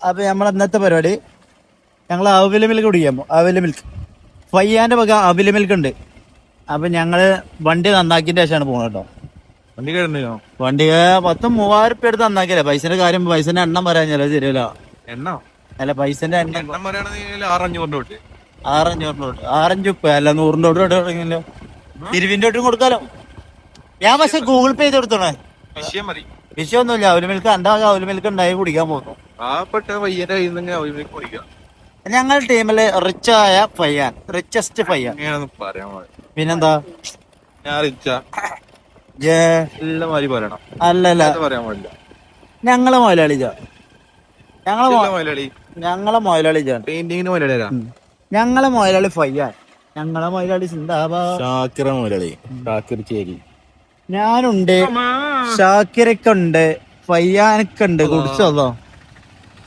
അപ്പൊ നമ്മളെ ഇന്നത്തെ പരിപാടി ഞങ്ങൾ അവില മിൽക്ക് കുടിക്കാൻ അവില മിൽക്ക്. ഫയ്യാന്റെ വക അവില മിൽക്ക് ഉണ്ട്. അപ്പൊ ഞങ്ങൾ വണ്ടി നന്നാക്കിന്റെ ശേഷമാണ് പോകുന്നത് കേട്ടോ. വണ്ടി കിടന്നോ വണ്ടി പത്ത് മൂവായിരം ഉറുപ്പ്യ എടുത്ത് നന്നാക്കിയല്ലേ പൈസന്റെ കാര്യം പൈസന്റെ എണ്ണം പറയാഞ്ഞല്ലോ ശരിയല്ല എണ്ണ? അല്ല പൈസന്റെ എണ്ണം എണ്ണം പറയുകയാണെങ്കിൽ ആറഞ്ഞൂറിന്റെ തൊട്ട്. ആറഞ്ഞൂറിന്റെ തൊട്ട്. ആറഞ്ച് ഉപ്പ അല്ല നൂറിന്റെ തൊട്ട് തുടങ്ങിയല്ലോ തിരുവിന്റെ തൊട്ടും കൊടുക്കാലോ. ഞാൻ പക്ഷെ ഗൂഗിൾ പേ ചെയ്ത് കൊടുത്തോണേ. വിഷയം മതി. വിഷയമൊന്നുമില്ല. അവൽ മിൽക്ക് എന്റെ വക അവൽ മിൽക്ക് ഉണ്ടായി കുടിക്കാൻ പോകുന്നു. പാവപ്പെട്ട പയ്യന്റെ കയ്യിൽ നിന്ന് അവർക്ക് കുടിക്കാം ഞങ്ങൾ ടീമിൽ റിച്ച് ആയ പയ്യാൻ റിച്ചസ്റ്റ് പയ്യാൻ. അങ്ങനെയാണെന്ന് പറയാൻ പാടില്ല. പിന്നെന്താ? ഞാൻ റിച്ച ജേ. എല്ലാ മാതിരി പറയണം അല്ലല്ല. അത് പറയാൻ പാടില്ല. ഞങ്ങളെ മുതലാളി ജാ. ഞങ്ങളെ മൊ- ഞങ്ങളെ മുതലാളി ജാ. പെയിന്റിങ്ങിന് മുതലാളിയാ ഞങ്ങളെ മുതലാളി ഫയ്യാൻ ഞങ്ങളെ മുതലാളി സിന്താബാ ഷാക്കിറ മുതലാളി ഷാക്കിർ ചേരി. ഞാനുണ്ട്. ഷാക്കിരക്കുണ്ട് ഉണ്ട് കുടിച്ചതോ?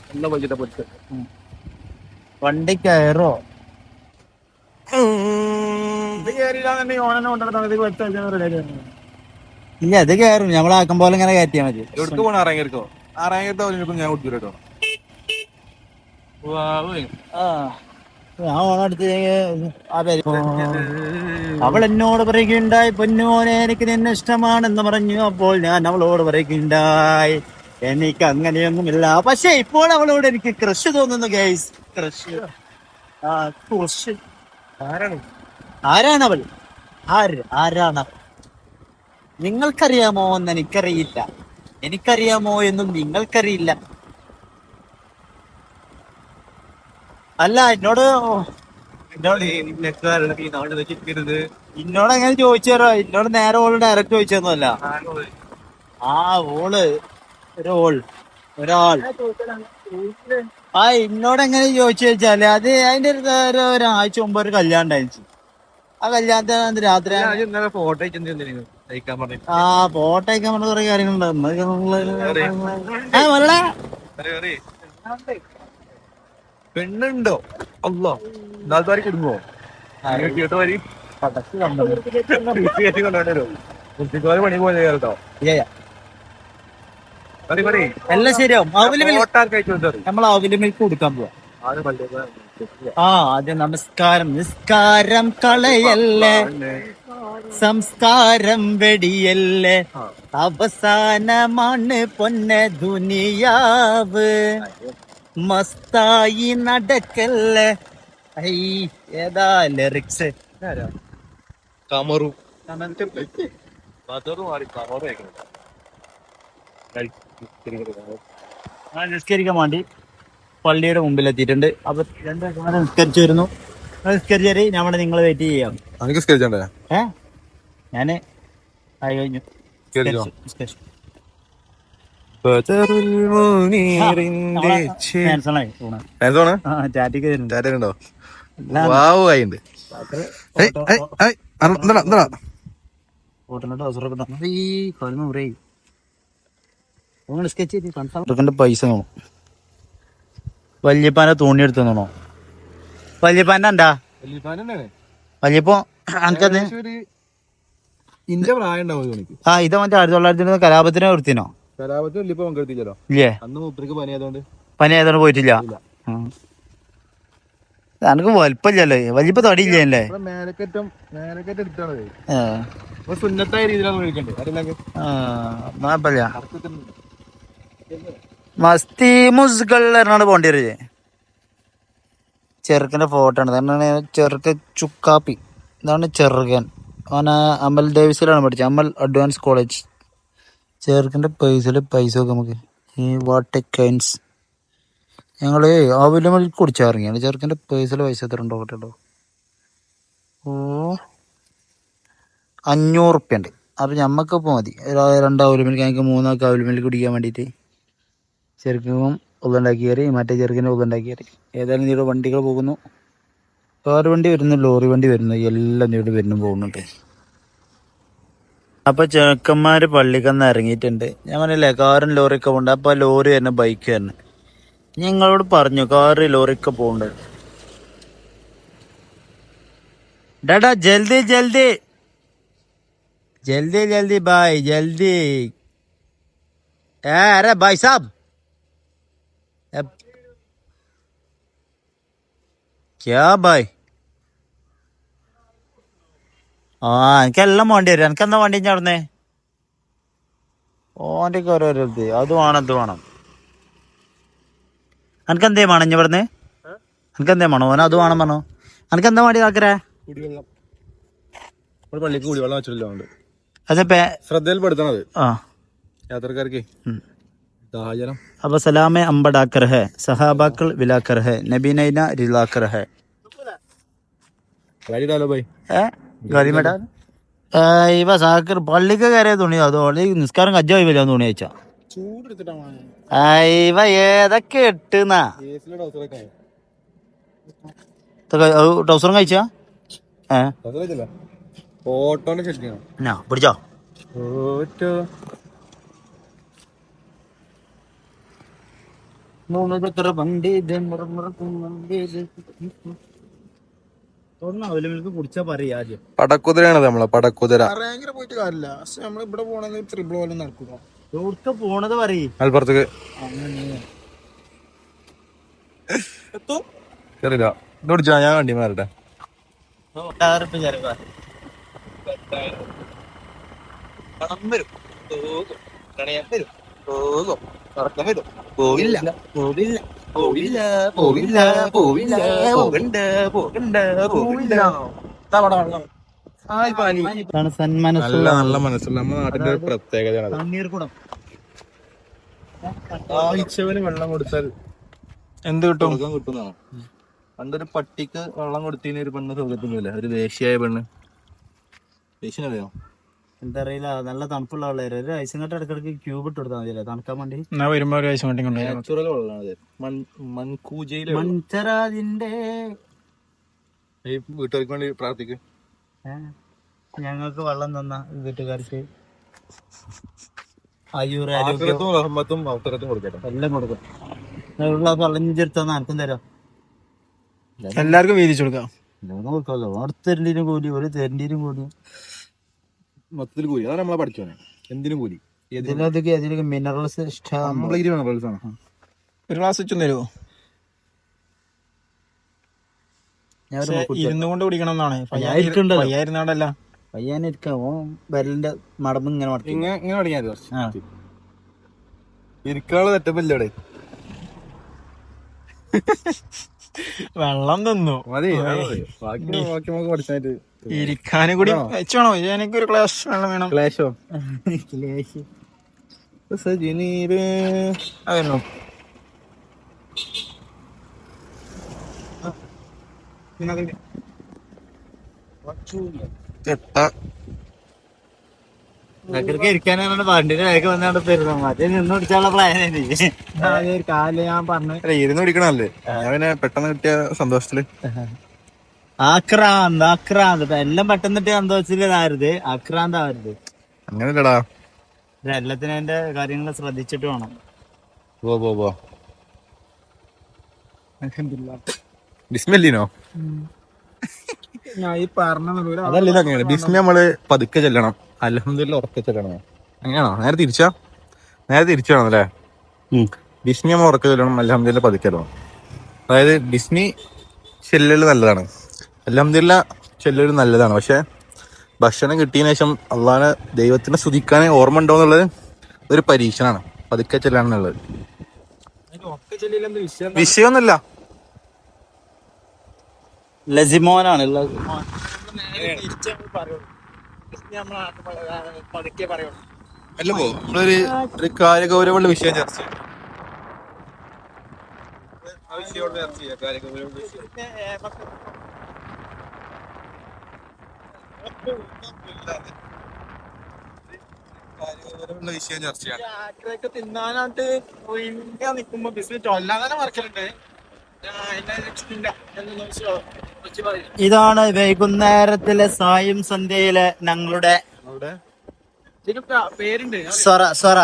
പൊരിച്ച വണ്ടി കയറോ? ഇല്ല അത് കയറും. നമ്മളാക്കും പോലെ ഇങ്ങനെ കയറ്റിയാ മതി. എവിടേക്ക് പോണ? അറങ്ങിയിരിക്കോ അറങ്ങിയിട്ട് ഞാൻ ഓണടുത്ത് അവൾ എന്നോട് പറയുകയുണ്ടായി. പൊന്നുമോനെ എനിക്ക് നിന്നെ ഇഷ്ടമാണെന്ന് പറഞ്ഞു. അപ്പോൾ ഞാൻ അവളോട് പറയുകയുണ്ടായി. എനിക്ക് അങ്ങനെയൊന്നുമില്ല പക്ഷെ ഇപ്പോൾ അവളോട് എനിക്ക് ക്രഷ് തോന്നുന്നു ഗൈസ് ക്രഷ്. ആ ക്രഷ്. ആരാണ്? അവൾ ആര്? ആരാണ് നിങ്ങൾക്കറിയാമോ എന്ന് എനിക്കറിയില്ല. എനിക്കറിയാമോ എന്നും നിങ്ങൾക്കറിയില്ല. അല്ല എന്നോട് എന്നോട് അങ്ങനെ ചോദിച്ചു എന്നോട് നേരെ ഓൾ ഡയറക്റ്റ് ചോദിച്ചൊന്നുമല്ല ആ ഓൾ ഒരു ഓൾ ഒരാൾ. ആ എന്നോട് എങ്ങനെ ചോദിച്ചു വെച്ചാൽ അത് അതിന്റെ ഒരു ഒരു ഒരാഴ്ച മുമ്പ് ഒരു കല്യാണം ഉണ്ടായിരുന്നു ആ കല്യാണത്തിന് രാത്രി ഫോട്ടോ ആ ഫോട്ടോ അയക്കാൻ പറഞ്ഞ കുറെ കാര്യങ്ങളുണ്ട്. എന്നൊക്കെ നമ്മൾ ആ വരടാ പെണ്ണുണ്ടോ? അല്ലോ ഇടുമ്പോ കുടുങ്ങോ പണി പോലെ കേട്ടോ. എല്ലാം ശരിയാവും. അവൽ നമ്മൾ അവൽ മിൽക്ക് കൊടുക്കാൻ പോവാ. ആ ആദ്യം നമസ്കാരം. നിസ്കാരം കളയല്ലേ? സംസ്കാരം വെടിയല്ലേ? അവസാനമാണ് പൊന്ന ദുനിയാവ്. മസ്തായി നടക്കല്ലേ? ഐ ഏതാ ലിറിക്സ് കമറു. കമറു മാറി കമറു കഴിക്കുന്നുണ്ട് ഞാൻ നിസ്കരിക്കാൻ വേണ്ടി പള്ളിയുടെ മുമ്പിൽ എത്തിയിട്ടുണ്ട് അപ്പൊ രണ്ട് നിസ്കരിച്ചു വരുന്നു നിസ്കരിച്ചേരി ഞമ്മടെ നിങ്ങൾ വെയിറ്റ് ചെയ്യാം എനിക്ക് സ്കരിച്ചണ്ടേ ഏ ഞാൻ ആയി കഴിഞ്ഞു സ്കരിച്ചോ നിസ്കരിച്ചു. ബദറുൽ ഇതൊക്കെ പൈസ വല്യപ്പാന്റെ തോണി എടുത്തു തന്നോ വല്യപ്പാന്റെ എന്താ? വല്യപ്പോ എനിക്കത് ഇന്റെ പ്രായം ഉണ്ടാവും ആ ഇത് മറ്റേ ആയിരത്തി തൊള്ളായിരത്തി കലാപത്തിന് വൃത്തിനോ കലാപത്തിൽ വലിയ പങ്കെടുത്തില്ലല്ലോ. ഇല്ലേ? അന്ന് മൂപ്പർക്ക് പനി ആയതുകൊണ്ട്. പനി ആയതുകൊണ്ട് പോയിട്ടില്ല? ഉം. എനക്ക് വലുപ്പമില്ലല്ലോ. വലിയപ്പ തടിയില്ലേ മേലക്കറ്റം മേലക്കറ്റം എടുത്താണ്. സുന്നത്തായ രീതിയിലാണ് കഴിക്കണ്ടേ കുഴപ്പമില്ല. മസ്തി മുസ്കൾ പറഞ്ഞാണ് പോണ്ടി വരില്ലേ ചെറുക്കന്റെ ഫോട്ടോ ആണ്. ഇതാണ് ചെറുക്ക ചുക്കാപ്പി. ഇതാണ് ചെറുക്കൻ. അവന് അമൽ ഡേവിസിലാണ് പഠിച്ചത്. അമൽ അഡ്വാൻസ് കോളേജ് ചെറുക്കന്റെ പൈസയിൽ പൈസ ഒക്കെ നമുക്ക്. ഈ വാട്ട് കൈൻസ് ഞങ്ങൾ അവൈലബിൾ കുടിച്ചിറങ്ങിയാണ് ചെറുക്കന്റെ പൈസയിൽ പൈസ എത്ര ഉണ്ടോ കേട്ടോ ഓ അഞ്ഞൂറ് ഉറുപ്പ്യ ഉണ്ട്. അപ്പം ഞമ്മക്കിപ്പോൾ മതി. ഒരു രണ്ട് അവലുമിൽക്ക് ഞങ്ങൾക്ക് മൂന്നാൾക്ക് അവലുമിൽക്ക് കുടിക്കാൻ വേണ്ടിയിട്ട്. ചെറുക്കും ഉള്ളുണ്ടാക്കി കയറി മറ്റേ ചെറുക്കിന്റെ ഉള്ളുണ്ടാക്കി കയറി. ഏതായാലും നീടെ വണ്ടികൾ പോകുന്നു. കാർ വണ്ടി വരുന്നു ലോറി വണ്ടി വരുന്നു. എല്ലാം നീട് വരുന്നു പോകുന്നുണ്ട്. അപ്പൊ ചെറുക്കന്മാര് പള്ളിക്കന്ന് ഇറങ്ങിയിട്ടുണ്ട്. ഞാൻ പറഞ്ഞില്ലേ കാറും ലോറി ഒക്കെ പോകണ്ട. അപ്പൊ ലോറി തന്നെ ബൈക്ക് തന്നെ ഞങ്ങളോട് പറഞ്ഞു കാറ് ലോറി ഒക്കെ പോകണ്ട. ഡാ ജൽദി ജൽദി. ജൽദി ജൽദി ബായ് ജൽദി. ഏ അരേ ബായ് സാബ്. ക്യാ ബായ്? ആ എനിക്കെല്ലാം വേണ്ടി വരും. എനിക്ക് എന്താ വേണ്ടി അവിടുന്ന്? ഓന്റെ ഓരോരോ ഇത്. അത് വേണം ഇത് വേണം. എനിക്ക് എന്തേ വേണം ഇഞ്ഞ ഇവിടുന്ന് എനിക്ക് എന്തേ വേണോ? ഓന അത് വേണം പറഞ്ഞോ. എനിക്ക് എന്താ വേണ്ടി കാക്കരേ കുടിവെള്ളം. നമ്മുടെ പള്ളിക്ക് കുടിവെള്ളം വെച്ചിട്ടുണ്ട് അതെ പേ ശ്രദ്ധയിൽപ്പെടുത്തണത്. ആ. യാത്രക്കാർക്ക്. അപ്പൊ സലാമെ അമ്പടാക്കർ ഹെ സഹാബാക്കൾ വിലാക്കർ ഹെ നബീനൈന റിലാക്കർ ഹെ. ഇവ സാക്കർ പള്ളിക്ക് കയറിയ തുണി അതോളി നിസ്കാരം കജ്ജ പോയില്ല തുണി അയച്ചാ ഇവ ഏതൊക്കെ ഇട്ടുന്നാ? ട്രൗസറും കഴിച്ചാ? ഏ? പിടിച്ചോ. പടക്കുതിരയാണ് നമ്മളെ പടക്കുതിര. ഭയങ്കര പോയിട്ട് കാര്യമില്ല. പക്ഷെ നമ്മൾ ഇവിടെ പോണെങ്കിൽ ത്രിബിൾ പോലും നടക്കുക എവിടുക്ക പോണത് പറയ്. മലപ്പുറത്തേക്ക്. ചെറിയ ഇത് പിടിച്ചാ ഞാൻ വണ്ടി മാറട്ടെ പോവില്ല പോവില്ല പോവില്ല പോവില്ല പോവില്ല പോകണ്ട പോകണ്ട പോവില്ല. ഇതാണ് സന്മനസ്സുള്ള നല്ല നല്ല മനസ്സുള്ള നമ്മുടെ നാട്ടിന്റെ ഒരു പ്രത്യേകതയാണ് കണ്ണീർ കുടം ആഴ്ചവന് വെള്ളം കൊടുത്താൽ എന്ത് കിട്ടും? കിട്ടുന്നതാണ്. പണ്ടൊരു പട്ടിക്ക് വെള്ളം കൊടുത്തതിന് ഒരു പെണ്ണ് സുഖത്തിനില്ല ഒരു ദേശീയായ പെണ്ണ്. ദേശീയനറിയോ? എന്താ അറിയില്ല നല്ല തണുപ്പുള്ള വെള്ളം ഒരു ഐസും കട്ട ഇടക്കിടക്ക് ക്യൂബ് ഇട്ട് കൊടുത്താൽ മതിയല്ലേ തണുക്കാൻ വേണ്ടി. വരുമ്പോ ഒരു നാച്ചുറൽ വെള്ളമാണ് മൺകൂജയിലെ മൺചരാതിന്റെ ഈ വീട്ടുകാർക്ക് വേണ്ടി പ്രാർത്ഥിക്കും. ഞങ്ങൾക്ക് വെള്ളം തന്ന വീട്ടുകാർക്ക്. ആയൂർ റഹ്മത്തും അവസരത്തും കൊടുക്കട്ടെ. എല്ലാം കൊടുക്കും. ഒരു ഗ്ലാസ് വെള്ളം ചെറുത്താന്ന് ആർക്കും തരാം. എല്ലാവർക്കും വീതിച്ചു കൊടുക്കാം. നോക്കല്ലോ അടുത്തരണ്ടിനും കൂടി ഒരു തെരണ്ടിനും കൂടി. മൊത്തത്തിൽ കൂലി. അതാണ് നമ്മളെ പഠിച്ചോനെ. എന്തിനു കൂലി. ഇതിനകത്തേക്ക് അതിലേക്ക് മിനറൽസ് കംപ്ലീറ്റ് മിനറൽസ് ആണ്. ഒരു ഗ്ലാസ് വെച്ചും തരുമോ ഇരുന്നു കൊണ്ട് കുടിക്കണം എന്നാണ്. പയ്യായിരുന്നാടല്ല വിരലിന്റെ മടമ്പ് ഇങ്ങനെ മടക്കി ഇങ്ങനെ കുറച്ച്. ഇരിക്കാനുള്ള ഇവിടെ. വെള്ളം തന്നു. മതി മതി. ബാക്കി ബാക്കി നമുക്ക് പഠിച്ചായിട്ട് ഇരിക്കാനും കൂടി വെച്ചോണോ. എനിക്ക് ഒരു ഗ്ലാസ് വെള്ളം വേണം. ക്ലേശോ ലേശം. സജിനീര് ഇടയ്ക്കിടയ്ക്ക് ഇരിക്കാനാണ് വണ്ടിയുടെ വേഗം വന്നാണ്ട് തരുന്നത് മറ്റേ നിന്ന് പിടിച്ചാലുള്ള പ്ലാനാണ് കാൽ ഞാൻ പറഞ്ഞു ഇരുന്ന് പിടിക്കണല്ലേ ഞാൻ പിന്നെ പെട്ടെന്ന് കിട്ടിയ സന്തോഷത്തിൽ. ആക്രാന്ത് ആക്രാന്ത്. എല്ലാം പെട്ടെന്നിട്ട് സന്തോഷത്തിലായിരുത് ആക്രാന്താവരുത് അങ്ങനെയല്ലടാ. എല്ലാത്തിനും അതിന്റെ കാര്യങ്ങൾ ശ്രദ്ധിച്ചിട്ട് വേണം. പോ പോ പോ. ബിസ്മില്ലിനോ? അതല്ലല്ലോ അങ്ങനെയാണ്. ബിസ്മി നമ്മൾ പതുക്കെ ചെല്ലണം. അലഹമില്ല ഉറക്കെ ചെല്ലണം. അങ്ങനെയാണോ? നേരെ തിരിച്ചാ? നേരെ തിരിച്ചാണോ അല്ലേ? ബിസ്മി നമ്മൾ ഉറക്കെ ചെല്ലണം അലഹമില്ല പതുക്കെ ചെല്ലണം. അതായത് ബിസ്മി ചെല്ലൽ നല്ലതാണ്. അലഹമില്ല ചെല്ലൊരു നല്ലതാണ്. പക്ഷേ ഭക്ഷണം കിട്ടിയതിന് ശേഷം അള്ളാഹ് ദൈവത്തിനെ സ്തുതിക്കാനേ ഓർമ്മ ഉണ്ടോ എന്നുള്ളത് ഒരു പരീക്ഷണമാണ് പതുക്കെ ചെല്ലാണെന്നുള്ളത് വിഷയമൊന്നുമില്ല. ലസിമോനാണ് ഉള്ളത്. അല്ല പോ. നമ്മളൊരു ഒരു കാര്യഗൗരവമുള്ള വിഷയം ചർച്ച ചെയ്യാം. ആ വിഷയം ഇവിടെ ചർച്ച ചെയ്യാം. കാര്യഗൗരവമുള്ള വിഷയം. വിഷയം ചർച്ച ചെയ്യാം. തിന്നാനായിട്ട് ഇന്ത്യ നിൽക്കുമ്പോ ബിസിനസ് ചൊല്ലാതെ മറക്കലുണ്ട്. ഇതാണ് വൈകുന്നേരത്തിലെ സായും സന്ധ്യയിലെ ഞങ്ങളുടെ സൊറ സൊറ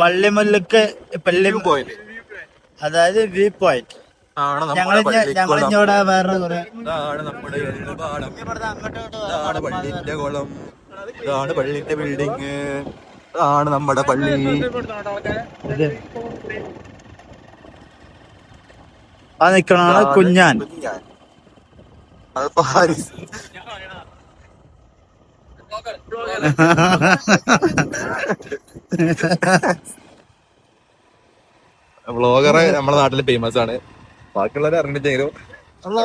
പള്ളിമുല്ലുക്ക് പള്ളി പോയിന്റ്. അതായത് വ്യൂ പോയിന്റ്. ഞങ്ങൾ നമ്മുടെ ഞങ്ങൾ പള്ളിക്കുളം. ഇഞ്ഞോടെ വേറെ കുറെ ഇതാണ് നമ്മുടെ ഇതാണ് പള്ളിന്റെ കുളം. ഇതാണ് പള്ളിന്റെ ബിൽഡിങ് ഇതാണ് നമ്മുടെ പള്ളി. ആ നിക്കണാണ് കുഞ്ഞാൻ. അത് പാരീസ്. വ്ളോഗർ നമ്മുടെ നാട്ടിൽ ഫേമസ് ആണ്. ബാക്കിയുള്ളവരെ അറിഞ്ഞിട്ടെങ്കിലും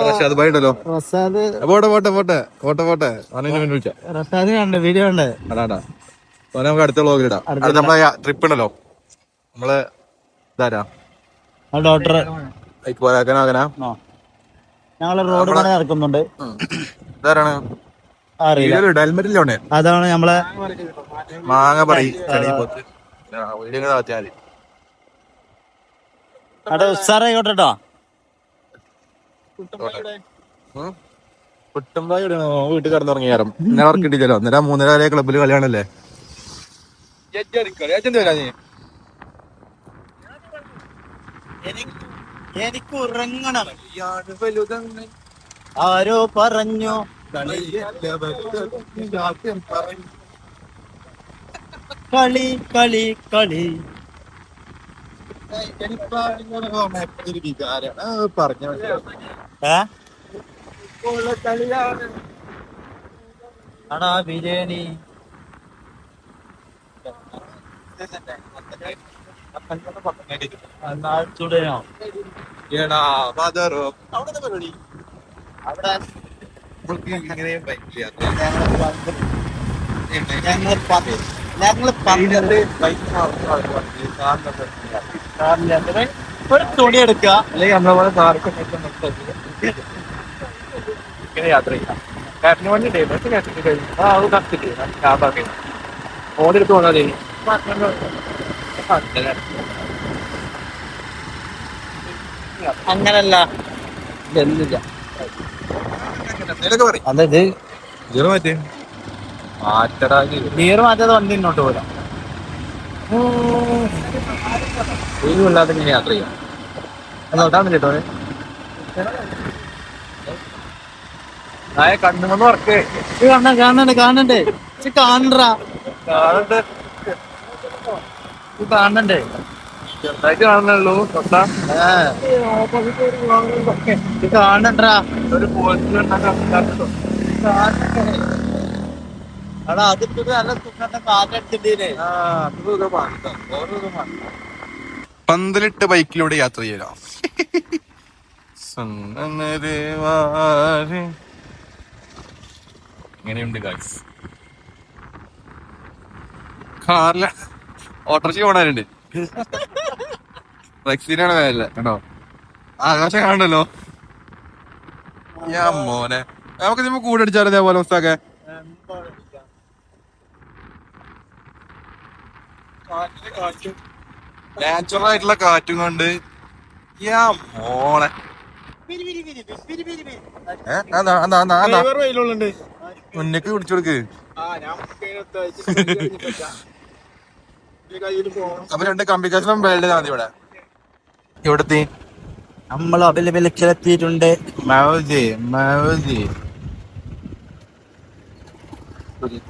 റഷാദ് ഭായി ഉണ്ടല്ലോ. റസാദ് പോട്ടെ പോട്ടെ പോട്ടെ പോട്ടെ പോട്ടെ. അവനെ വിളിച്ചാ റസാദ് കണ്ട് വീഡിയോ ഉണ്ട് അതാണ്ടാ അവനെ നമുക്ക് അടുത്ത വ്ളോഗിൽ ഇടാം. അടുത്ത നമ്മളെ ട്രിപ്പ് ഉണ്ടല്ലോ. നമ്മൾ ഇതാരാ? ഡോക്ടർ പോരാക്കനാകനാ റോഡ് പണി നടക്കുന്നുണ്ട്. ഇതാരാണ്? അതാണ് നമ്മളെ മാങ്ങ പറയും അവിടെ കേട്ടോ കുട്ടമ്പായി വീട്ടിൽ കിടന്നുറങ്ങിയാരം ഇന്നലെ അവർക്ക് കിട്ടിയില്ലല്ലോ ഇന്നലെ മൂന്നര വരെ ക്ലബിൽ കളിയാണല്ലേ? എനിക്ക് ഉറങ്ങണം. ആരോ പറഞ്ഞു. കളി കളി കളി. പറഞ്ഞ. ഏ? ആടാ ബിരിയാണി? ഞങ്ങൾ പന്ത് ഞങ്ങൾ പന്ത്രണ്ട് കാറില്ലാത്തവരെ ഒരു തുണി എടുക്കുക. അല്ലെങ്കിൽ നമ്മളെ പോലെ കാർക്ക് ഇങ്ങനെ യാത്ര ചെയ്യാം. കാറ്റിന് വേണ്ടി ഡേറ്റ് കാറ്റിന് കഴിഞ്ഞു ആ അത് കത്തിട്ട് ലാഭാക്കി ഓടെടുത്ത് വന്നാൽ അങ്ങനല്ല. എന്നില്ല അതായത് മാറ്റി. മാറ്ററാಗಿ ഗിയർ മാറ്റാതെ വണ്ടി ഇന്നോട്ട് പോരാ. ഇങ്ങനെ യാത്ര ചെയ്യാം. അതാണ് കേട്ടോ നായ കണ്ണുമെന്ന് കാണണ്ട കാണണ്ട് കാണണ്ടേ ഇത് കാണണ്ടാ. കാണണ്ടേ ഇത് കാണണ്ടേ ചെറുതായിട്ട് കാണുന്നുള്ളൂ തൊട്ടാ. ഇത് കാണണ്ടാ ഒരു നല്ല സുഖം കാറ്റടിച്ചിട്ടേ പന്തലിട്ട് ബൈക്കിലൂടെ യാത്ര ചെയ്യലാം. ഇങ്ങനെയുണ്ട് ഗായ്സ് കാറില ഓട്ടോറിച്ച് പോണവരുണ്ട് റെക്സിനാണ് വേല കണ്ടോ? ആകാശം കാണണ്ടല്ലോ ഞാൻ മോനെ. നമുക്ക് ഇതിപ്പോ കൂടെ അടിച്ചാലോ ഇതേപോലെ ഉസ്താക്കെ നാച്ചുറൽ ആയിട്ടുള്ള കാറ്റും കൊണ്ട്. യാ മോളെ മുന്നേക്ക് പിടിച്ചു കൊടുക്ക്. അപ്പൊ രണ്ട് കമ്പിക്കാശനം വേൾഡ് മതി ഇവിടെ. ഇവിടത്തെ നമ്മൾ അഭിലപിലെത്തിയിട്ടുണ്ട് മൗജി മൗജി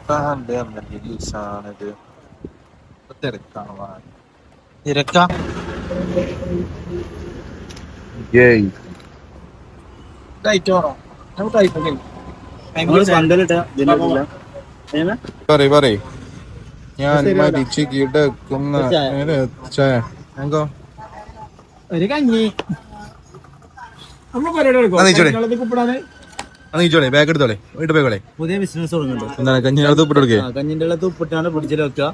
മാവജി മജിലിസാണിത് തിരക്കാണ് തിരക്ക? ജയ് ടൈറ്റ് വേണോ നമുക്ക് പറയ് പറയ്. ഞാൻ. മരിച്ച് കിടക്കുന്ന ഒരു കഞ്ഞി. നീച്ചോളെ. ബാഗ് എടുത്തോളെ. പോയിക്കോളെ. പുതിയ ബിസിനസ് തുടങ്ങുന്നുണ്ട്. എന്താണ് കഞ്ഞിനകത്ത് ഉപ്പിട്ട് കൊടുക്കേ? ആ, കഞ്ഞിന്റെ ഉപ്പിട്ടാണ് വെക്കുക.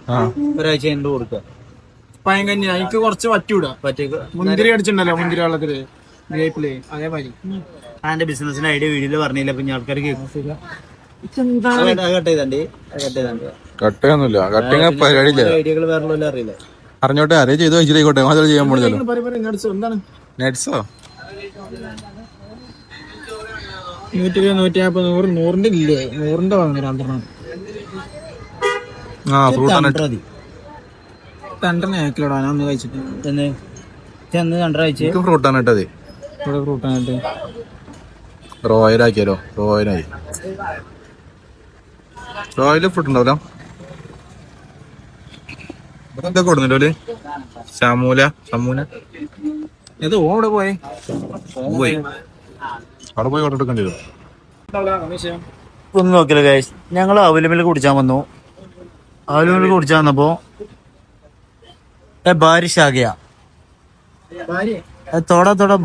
ഒരാഴ്ച കഴിഞ്ഞിട്ട് കൊടുക്കുക. കഞ്ഞി എനിക്ക് കുറച്ച് വറ്റിവിടാ പറ്റേക്ക് മുന്തിരി അടിച്ചിട്ടുണ്ടല്ലോ മുന്തിരി വെള്ളത്തിൽ. ഗ്രേപ്പിൽ അതേമാതിരി. അതിന്റെ ബിസിനസിന്റെ ഐഡിയ വീഡിയോയിൽ പറഞ്ഞില്ല പിന്നെ ആൾക്കാർ കേൾക്കും. കട്ട് ചെയ്തണ്ട് കട്ട് ചെയ്തണ്ട്. കട്ടയൊന്നുമില്ല കട്ടിങ് പരിപാടിയില്ല ഐഡിയകൾ വേറെ വല്ലതും അറിയില്ല? അറിഞ്ഞോട്ടെ അറിയ ചെയ്തു വെച്ചിട്ടേക്കോട്ടെ ചെയ്യാൻ പോണല്ലോ നെറ്റ്സോ? നൂറ്റി ഇരുപത് നൂറ്റി നാൽപ്പത് നൂറ് നൂറിന്റെ ഇല്ലേ? നൂറിന്റെ രണ്ടെണ്ണം. ആ ഫ്രൂട്ട് രണ്ടെണ്ണം ഞാൻ ഒന്ന് കഴിച്ചിട്ട്. എനിക്ക് ഫ്രൂട്ടാണ് റോയലാക്കിയാലോ റോയലായി റോയൽ ഫുഡ് ഉണ്ടാവില്ല ഇവിടെ എന്തൊക്കെ കൊടുക്കുന്നുണ്ടോ ശമൂല ശമൂല ഏത് ഓ അവിടെ പോയി? പോയി. അവിടെ പോയി ഓർഡർ വരും. ഒന്നും നോക്കില്ല ഗൈസ് ഞങ്ങൾ അവലമിൽ കുടിച്ചാൻ വന്നു. അവലമിൽ കുടിച്ചാൻ വന്നപ്പോ ബാരിഷ് ആകെയാ തോടാ തോടാ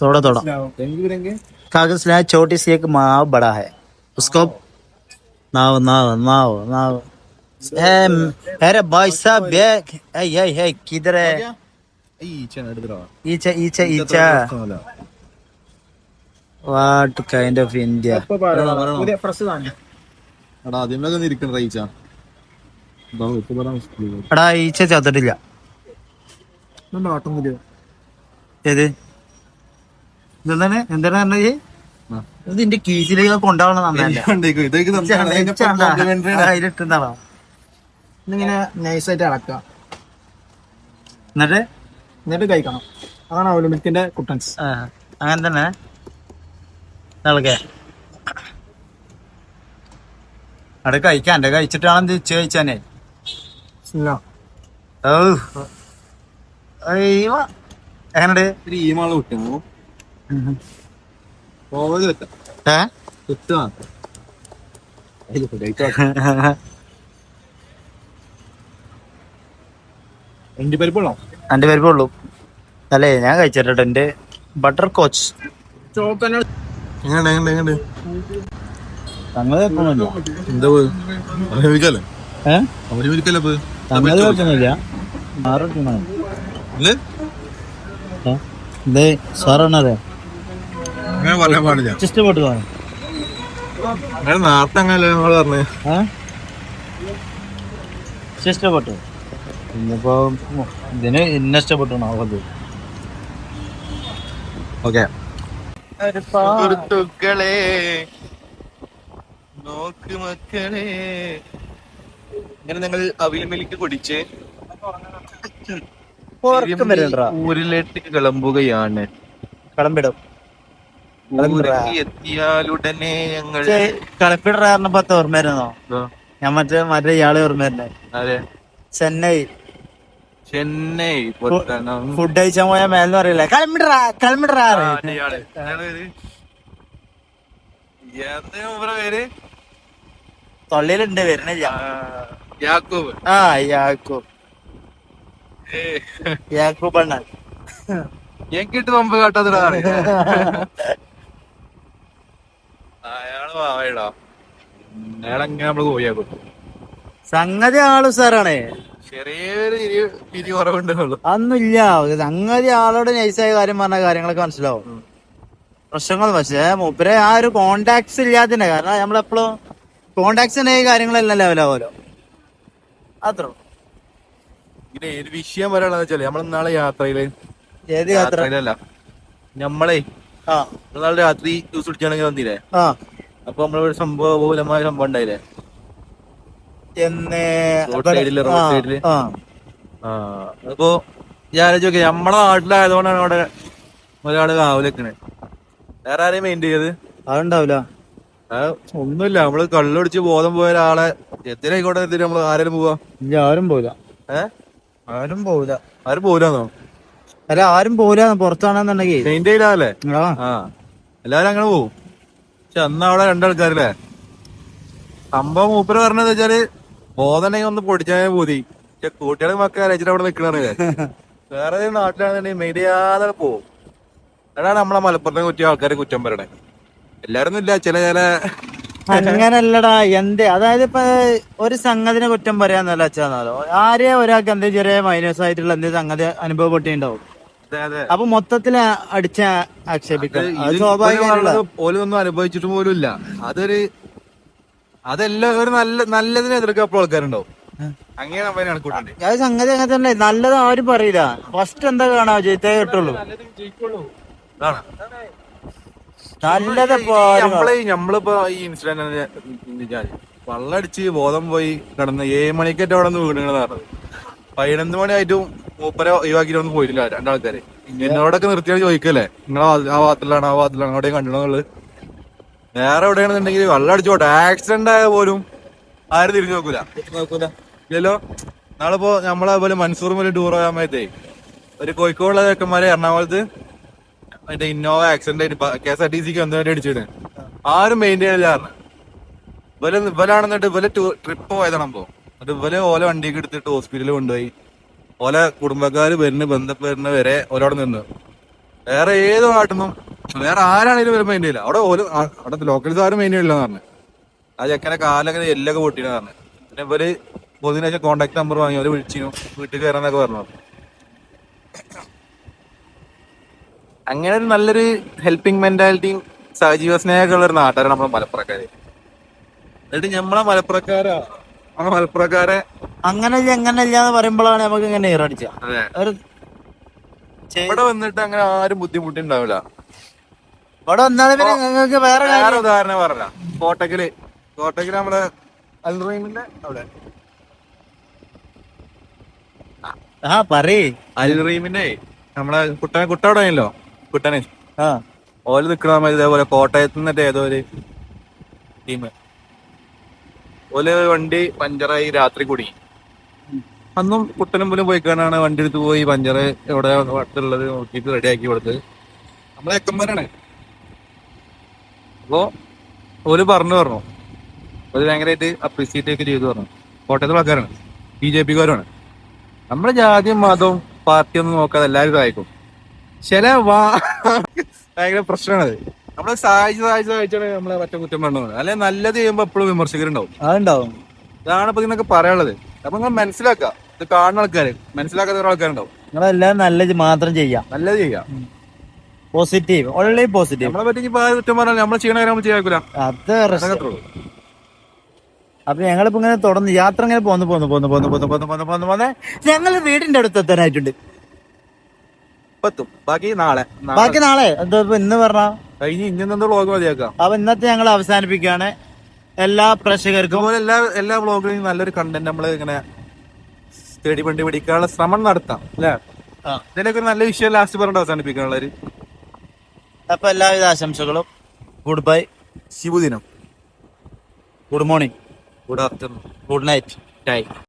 थोड़ा थोड़ा कागज लाया छोटी सी एक माव बड़ा है उसको नाव नाव नाव नाव ए, अरे भाई साहब बैग ए ये ये किधर है ईचा ईचा ईचा वाट काइंड ऑफ इंडिया പുതിയ പ്രസ് തന്നെ എടാ അതിമൊക്കെ ഇരിക്കണ റയിച്ചാ എടാ ഈച്ച ചത്തിട്ടില്ല ഏത് ഇതെന്താണ്? എന്താണ് പറഞ്ഞത്? ഇത് നിന്റെ കീച്ചിലേക്ക് കൊണ്ടാവണം നന്നല്ല അതിലിട്ടുന്നാണോ ഇന്നിങ്ങനെ നൈസായിട്ട് ഇളക്കുക എന്നിട്ട്? എന്നിട്ട് കഴിക്കണം. അതാണ് അവലുമിൽക്കിന്റെ കുട്ടൻസ്. ആ, അങ്ങനെ തന്നെ. നൽകേ. അവിടെ കഴിക്കാൻ എന്റെ കഴിച്ചിട്ടാണ് തിരിച്ചു കഴിച്ചാനേ. എങ്ങനെയുണ്ട്? ഈ മാൾ കിട്ടുമോ പോവത് ഏ? കിട്ടുക എന്റെ പരിപ്പുള്ളോ എന്റെ പരിപ്പുള്ളൂ അല്ലേ ഞാൻ കഴിച്ചിട്ടോ എന്റെ ബട്ടർ കോച്ച് എങ്ങനെ അങ്ങനെ പറയാൻ പാടില്ല. ഇഷ്ടപ്പെട്ടു കാണും അങ്ങനെ നേരത്തെ അങ്ങനല്ലേ ഇഷ്ടപ്പെട്ടു ഇന്നിപ്പോ ഇതിന് ഇന്ന ഇഷ്ടപ്പെട്ടു അത് ഓക്കെ സുഹൃത്തുക്കളെ നോക്ക് മക്കളെ. ഇങ്ങനെ ഞങ്ങൾ അവിൽമിലിക്ക് കുടിച്ച് ഊരിലേക്ക് കിളമ്പുകയാണ്. കടമ്പിടും ഊരിലേക്ക് എത്തിയാലുടനെ ഞങ്ങൾ കളപ്പിടാറിന് പത്ത് ഓർമ്മ വരുന്നോ ഞാൻ മറ്റേ മറ്റേ ഇയാളെ ഓർമ്മ വരുന്നേ ചെന്നൈ. ചെന്നൈ ഫുഡ് കഴിച്ചാൽ പോയ മേലെന്ന് പറയില്ല? കളമിടറാ കളമിടറാ തൊള്ളിയിലുണ്ട് വരുന്നില്ല. യാക്കൂബ്. ആ യാക്കൂബ്. ഏ, യാക്കൂബ് അണ്ണൻ. എനിക്കിട്ട് പമ്പ് കേട്ടതിടാ അയാൾ പാവയടാ അയാളെങ്ങനെ നമ്മൾ പോയാക്കും? സംഗതി ആൾ സാറാണ്. ചെറിയൊരു ഇരി പിരി കുറവുണ്ടെന്നുള്ളൂ അതൊന്നുമില്ല. സംഗതി ആളോട് നൈസായ കാര്യം പറഞ്ഞ കാര്യങ്ങളൊക്കെ മനസ്സിലാവും. പ്രശ്നങ്ങൾ പക്ഷേ മൂപ്പരെ ആ ഒരു കോണ്ടാക്ട്സ് ഇല്ലാത്തന്നെ കാരണം നമ്മളെപ്പോഴും കോണ്ടാക്ട്സ് ഉണ്ടെങ്കിൽ കാര്യങ്ങളെല്ലാം ലെവലാവുമല്ലോ. അത്ര ഇങ്ങനെ ഒരു വിഷയം പറയാനുള്ളത് വെച്ചാൽ നമ്മൾ ഇന്നാളെ യാത്രയിൽ ഏത് യാത്ര? യാത്രയിലല്ല. നമ്മളെ നാളെ രാത്രി ജ്യൂസ് കുടിച്ചാണെങ്കിൽ വന്നില്ലേ? അപ്പൊ ഒരു സംഭവം ബഹുലമായ സംഭവം ഉണ്ടായില്ലേ? എന്ന് Road side ൽ, road ആ, side ൽ. ആ. ആ അപ്പൊ ഞാൻ ചോദിക്കാം നമ്മളെ നാട്ടിലായതുകൊണ്ടാണ് അവിടെ ഒരാൾ കാവലിക്കണേ വേറെ ആരെയും മെയിൻ ചെയ്ത് അതുണ്ടാവില്ല ഒന്നുമില്ല. നമ്മൾ കള്ളൊടിച്ച് ബോധം പോയ ഒരാളെ എത്തിനായിക്കോട്ടെ എത്തിരി നമ്മൾ ആരും പോവാ? ഇല്ല ആരും പോവില്ല. ഏ? ആരും പോവില്ല. ആരും പോരാന്നോ അല്ല ആരും പോരാ പുറത്താണെന്നുണ്ടെങ്കിൽ. മെയിൻ ചെയ്താലേ ആ. എല്ലാരും അങ്ങനെ പോവും. പക്ഷെ അന്ന് അവിടെ രണ്ടാൾക്കാരല്ലേ? സംഭവം മൂപ്പര് പറഞ്ഞത് വെച്ചാൽ ബോധനെങ്കിൽ ഒന്ന് പൊടിച്ചാൽ പോതി. പക്ഷെ കൂട്ടികളെ മക്കളെ അരച്ചിട്ട് അവിടെ നിക്കണേ വേറെ ഏതെങ്കിലും നാട്ടിലാണെന്നുണ്ടെങ്കിൽ മെയിൻ ചെയ്യാതെ പോവും. അതാണ് നമ്മളെ മലപ്പുറത്തെ കുറ്റി ആൾക്കാരെ കുറ്റം പറയണേ. എല്ലാരും ഇല്ല ചില ചില അങ്ങനല്ലടാ എന്ത്? അതായത് ഇപ്പൊ ഒരു സംഗതിനെ കുറ്റം പറയാന്നല്ല അച്ഛനാലോ ആരെയും ഒരാൾക്ക് എന്തെങ്കിലും ചെറിയ മൈനസ് ആയിട്ടുള്ള എന്തെങ്കിലും സംഗതി അനുഭവപ്പെട്ടിണ്ടാവും അപ്പൊ മൊത്തത്തിൽ അടിച്ച ആക്ഷേപിക്കാം പോലും അനുഭവിച്ചിട്ട് പോലും ഇല്ല അതൊരു അതെല്ലാം ഒരു നല്ല നല്ലതിനെ എതിർക്കാൻ അപ്പോൾ ആൾക്കാരുണ്ടാവും അങ്ങനെ സംഗതി അങ്ങനെ തന്നെ. നല്ലത് ആരും പറയില്ല. ഫസ്റ്റ് എന്താ കാണാ ജയിത്തേ കിട്ടുള്ളൂ. നല്ലത് നമ്മൾ നമ്മളിപ്പോ ഈ ഇൻസിഡന്റ് വള്ളടിച്ച് ബോധം പോയി കിടന്ന് ഏഴ് മണിക്കേറ്റ അവിടെ നിന്ന് വീടുകളെന്ന് മണി പതിനൊന്ന് മണിയായിട്ടും മൂപ്പരെ ഒഴിവാക്കിയിട്ട് ഒന്നും പോയിട്ടില്ല. രണ്ടാൾക്കാര്. എന്നോടൊക്കെ നിർത്തിയാണ് ചോദിക്കല്ലേ? നിങ്ങൾ ആ ഭാഗത്തിലാണ് ആ ഭാഗത്തിലാണ് അവിടെ കണ്ടിട്ടുള്ളത് വേറെ എവിടെയാണെന്നുണ്ടെങ്കിൽ വെള്ളം അടിച്ചോട്ടെ. ആക്സിഡന്റ് ആയ പോലും ആരും തിരിഞ്ഞു നോക്കൂല. നോക്കൂല. ഇല്ലല്ലോ? നാളിപ്പോ നമ്മളെ പോലെ മൻസൂർ മുതൽ ടൂർ പോകാൻ സമയത്തേ ഒരു കോഴിക്കോടുള്ള ചെക്കന്മാരെ എറണാകുളത്ത് മറ്റേ ഇന്നോവ ആക്സിഡന്റ് ആയിട്ട് കെ എസ് ആർ ടി സിക്ക് വന്നവരെ അടിച്ചിട്ട് ആരും മെയിന്റെയിൻ കാരണം ഇവൽ ഇവലാണെന്നിട്ട് ഇവലെ ട്രിപ്പ് പോയതാണ് എന്നിട്ട് ഇവൽ ഓല വണ്ടിക്ക് എടുത്തിട്ട് ഹോസ്പിറ്റലിൽ കൊണ്ടുപോയി. ഓല കുടുംബക്കാര് വരുന്ന ബന്ധപ്പെടുന്ന വരെ ഒരവിടെ നിന്ന്. വേറെ ഏത് നാട്ടിന്നും വേറെ ആരാണെങ്കിലും വരുമ്പോ മെയിൻ ചെയ്യില്ല അവിടെ ഓൽ അവിടെ ലോക്കൽസ് ആരും മെയിൻ ചെയ്യില്ല പറഞ്ഞു. ആ ചെക്കനെ കാലൊക്കെ എല്ലൊക്കെ പൊട്ടിയെന്ന് പറഞ്ഞു. പിന്നെ ഇവർ പൊതുവിനേശം കോണ്ടാക്ട് നമ്പർ വാങ്ങി അവർ വിളിച്ചു വീട്ടിൽ കയറാന്നൊക്കെ പറഞ്ഞു. അങ്ങനെ ഒരു നല്ലൊരു ഹെൽപ്പിംഗ് മെന്റാലിറ്റിയും സഹജീവ സ്നേഹമൊക്കെ ഉള്ള ഒരു നമ്മളെ മലപ്പുറക്കാര്. എന്നിട്ട് നമ്മളെ മലപ്പുറക്കാരാ? മലപ്പുറക്കാരെ അങ്ങനെ അങ്ങനല്ല അങ്ങനെ ഇല്ല എന്ന് പറയുമ്പോഴാണ് നമുക്ക് ഇങ്ങനെ ഈറടിച്ച ഒരു ഇവിടെ വന്നിട്ട് അങ്ങനെ ആരും ബുദ്ധിമുട്ടുണ്ടാവില്ല. ഇവിടെ വന്നാൽ പിന്നെ നിങ്ങൾക്ക് വേറെ വേറെ ഉദാഹരണം പറഞ്ഞ കോട്ടക്കൽ. കോട്ടക്കൽ നമ്മുടെ അൽറീമിന്റെ അവിടെ. ആ പറയേ. അൽറീമിന്റെ നമ്മളെ കുട്ടനെ കുട്ടവിടെ ആണല്ലോ. കുട്ടനെ. ആ. ഓൽ നിക്കണ ഇതേപോലെ കോട്ടയത്ത് നിന്നിട്ട് ഏതോ ഒരു ടീം ഓൽ വണ്ടി പഞ്ചറായി രാത്രി കുടുങ്ങി. അന്നും കുട്ടനും പോലും പോയി കാണാണ് വണ്ടി എടുത്ത് പോയി പഞ്ചർ എവിടെ അടുത്തുള്ളത് നോക്കിയിട്ട് റെഡിയാക്കി കൊടുത്ത് നമ്മളെ ചെക്കന്മാരാണ് അപ്പോ ഓൽ പറഞ്ഞു പറഞ്ഞു. ഓൽ ഭയങ്കരമായിട്ട് അപ്രീസിയേറ്റ് ഒക്കെ ചെയ്തു പറഞ്ഞു. കോട്ടയത്തുള്ള ആൾക്കാരാണ്. ബി ജെ പിക്കാരാണ് നമ്മുടെ ജാതിയും മതവും പാർട്ടിയൊന്നും നോക്കാതെ എല്ലാവരും സഹായിക്കും. ചില വാ ഭയങ്കര പ്രശ്നമാണത്. നമ്മളെ സഹായിച്ച് സഹായിച്ച് സഹായിച്ചാണ് നമ്മളെ മറ്റേ കുറ്റം വേണ്ടത് അല്ലെ നല്ലത് ചെയ്യുമ്പോ എപ്പോഴും വിമർശകരുണ്ടാവും. അതുണ്ടാവും. ഇതാണ് ഇപ്പൊ ഇതിനൊക്കെ പറയാനുള്ളത്. അപ്പൊ നിങ്ങൾ മനസ്സിലാക്കുക. ഇത് കാണുന്ന ആൾക്കാര് മനസ്സിലാക്കാത്ത ആൾക്കാരുണ്ടാവും. നിങ്ങളെല്ലാം നല്ലത് മാത്രം ചെയ്യാം. നല്ലത് ചെയ്യാം. പോസിറ്റീവ് ഓൺലി പോസിറ്റീവ് നമ്മളെ പറ്റി ഇപ്പൊ കുറ്റം പറഞ്ഞാൽ നമ്മൾ ചെയ്യണ കാര്യം നമ്മൾ ചെയ്യാക്കൂല അത് അപ്പൊ ഞങ്ങളിപ്പോ ഇങ്ങനെ തുടർന്ന് യാത്ര ഇങ്ങനെ പോന്ന് പോന്ന് പോന്ന് പോന്ന് പോന്ന് പോന്ന് പോന്ന് പോന്ന് പോന്ന് ഞങ്ങൾ വീടിന്റെ അടുത്ത് എത്താനായിട്ടുണ്ട്. എത്തും ബാക്കി നാളെ. ബാക്കി നാളെ. എന്താ ഇന്ന് പറഞ്ഞ? കഴിഞ്ഞ് ഇനി എന്തോ വ്ളോഗ് മതിയാക്കാം. അപ്പൊ ഇന്നത്തെ ഞങ്ങൾ അവസാനിപ്പിക്കുകയാണ്. എല്ലാ പ്രേക്ഷകർക്കും അതുപോലെ എല്ലാ എല്ലാ വ്ളോഗിലും നല്ലൊരു കണ്ടന്റ് നമ്മൾ ഇങ്ങനെ തേടി പണ്ടി പിടിക്കാനുള്ള ശ്രമം നടത്താം അല്ലേ. ഇതിനൊക്കെ ഒരു നല്ല വിഷയം ലാസ്റ്റ് പറഞ്ഞിട്ട് അവസാനിപ്പിക്കാനുള്ള ഒരു അപ്പൊ എല്ലാവിധ ആശംസകളും. Good bye ശിവദിനം good morning good afternoon good night